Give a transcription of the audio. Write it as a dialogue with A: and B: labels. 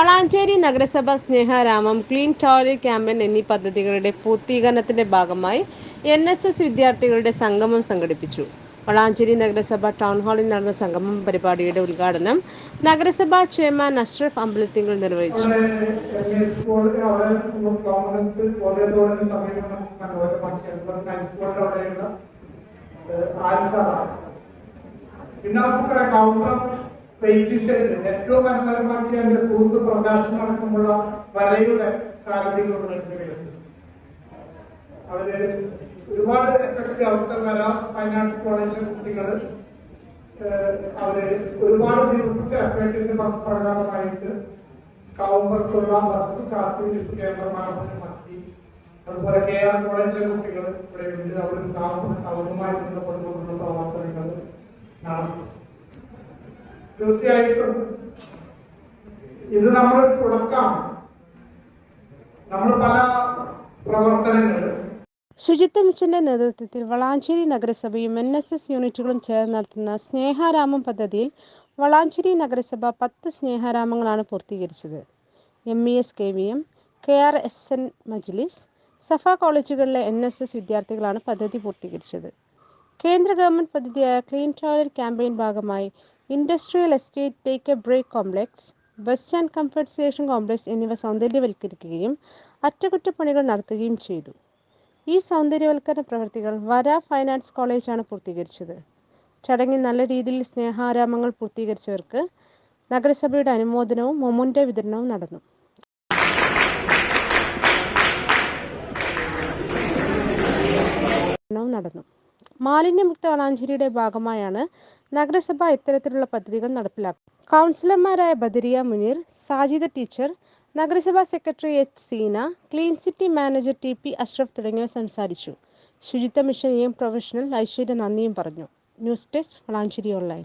A: വളാഞ്ചേരി നഗരസഭ സ്നേഹാരാമം clean toilet campaign എന്നീ പദ്ധതികളുടെ പൂർത്തീകരണത്തിന്റെ ഭാഗമായി എൻ എസ് എസ് വിദ്യാർത്ഥികളുടെ സംഗമം സംഘടിപ്പിച്ചു. വളാഞ്ചേരി നഗരസഭ ടൗൺ ഹാളിൽ നടന്ന സംഗമം പരിപാടിയുടെ ഉദ്ഘാടനം നഗരസഭാ ചെയർമാൻ അഷ്റഫ് അമ്പലത്തിങ്കൾ നിർവഹിച്ചു.
B: സ്കൂൾ പിന്നെ നമുക്കറിയാം കൗണ്ടർ ഷെഡ് ഏറ്റവും മനോഹരമാക്കിയ സുഹൃത്ത് പ്രകാശനം അടക്കമുള്ള വരയുടെ സാരഥികളുടെ അവർ ഒരുപാട് എഫക്റ്റ് അവിടുത്തെ വര ഫൈനാൻസ് കോളേജിലെ കുട്ടികൾ അവർ ഒരുപാട് ദിവസത്തെ എഫേർട്ടിന്റെ പ്രകാരമായിട്ട് കാവുമ്പർക്കുള്ള ബസ് കാത്തിരിപ്പ് കേന്ദ്രമാക്കി അതുപോലെ കെ ആർ കോളേജിലെ കുട്ടികൾ ഇവിടെ ഉണ്ട്. അവർ കാവുമായി ബന്ധപ്പെട്ടുകൊണ്ടുള്ള പ്രവർത്തനങ്ങൾ നടത്തി. തീർച്ചയായിട്ടും ഇത് നമ്മൾ തുടക്കാം. നമ്മൾ പല പ്രവർത്തനങ്ങൾ
A: ശുചിത്വ മിഷന്റെ നേതൃത്വത്തിൽ വളാഞ്ചേരി നഗരസഭയും എൻ എസ് എസ് യൂണിറ്റുകളും ചേർന്ന് നടത്തുന്ന സ്നേഹാരാമം പദ്ധതിയിൽ വളാഞ്ചേരി നഗരസഭ പത്ത് സ്നേഹാരാമങ്ങളാണ് പൂർത്തീകരിച്ചത്. M E S K V M K R S N Majlis Safa കോളേജുകളിലെ എൻ എസ് എസ് വിദ്യാർത്ഥികളാണ് പദ്ധതി പൂർത്തീകരിച്ചത്. കേന്ദ്ര ഗവൺമെന്റ് പദ്ധതിയായ ക്ലീൻ ടോയ്ലറ്റ് ക്യാമ്പയിൻ ഭാഗമായി industrial estate take a break complex bus and comfort station complex എന്നിവ സൗന്ദര്യവൽക്കരിക്കുകയും അറ്റകുറ്റപ്പണികൾ നടത്തുകയും ചെയ്തു. ഈ സൗന്ദര്യവൽക്കരണ പ്രവൃത്തികൾ വര ഫൈനാൻസ് കോളേജാണ് പൂർത്തീകരിച്ചത്. ചടങ്ങിൽ നല്ല രീതിയിൽ സ്നേഹാരാമങ്ങൾ പൂർത്തീകരിച്ചവർക്ക് നഗരസഭയുടെ അനുമോദനവും മൊമുന്റെ വിതരണവും നടന്നു. നടന്നു. മാലിന്യമുക്ത വളാഞ്ചേരിയുടെ ഭാഗമായാണ് നഗരസഭ ഇത്തരത്തിലുള്ള പദ്ധതികൾ നടപ്പിലാക്കുക കൗൺസിലർമാരായ ബദരിയ മുനീർ സാജിദ ടീച്ചർ നഗരസഭാ secretary H Seena clean city manager T P Ashraf തുടങ്ങിയവർ സംസാരിച്ചു. ശുചിത്വ മിഷൻ എം പ്രൊഫഷണൽ ഐശ്വര്യ നന്ദിയും പറഞ്ഞു. News desk Valanchery online.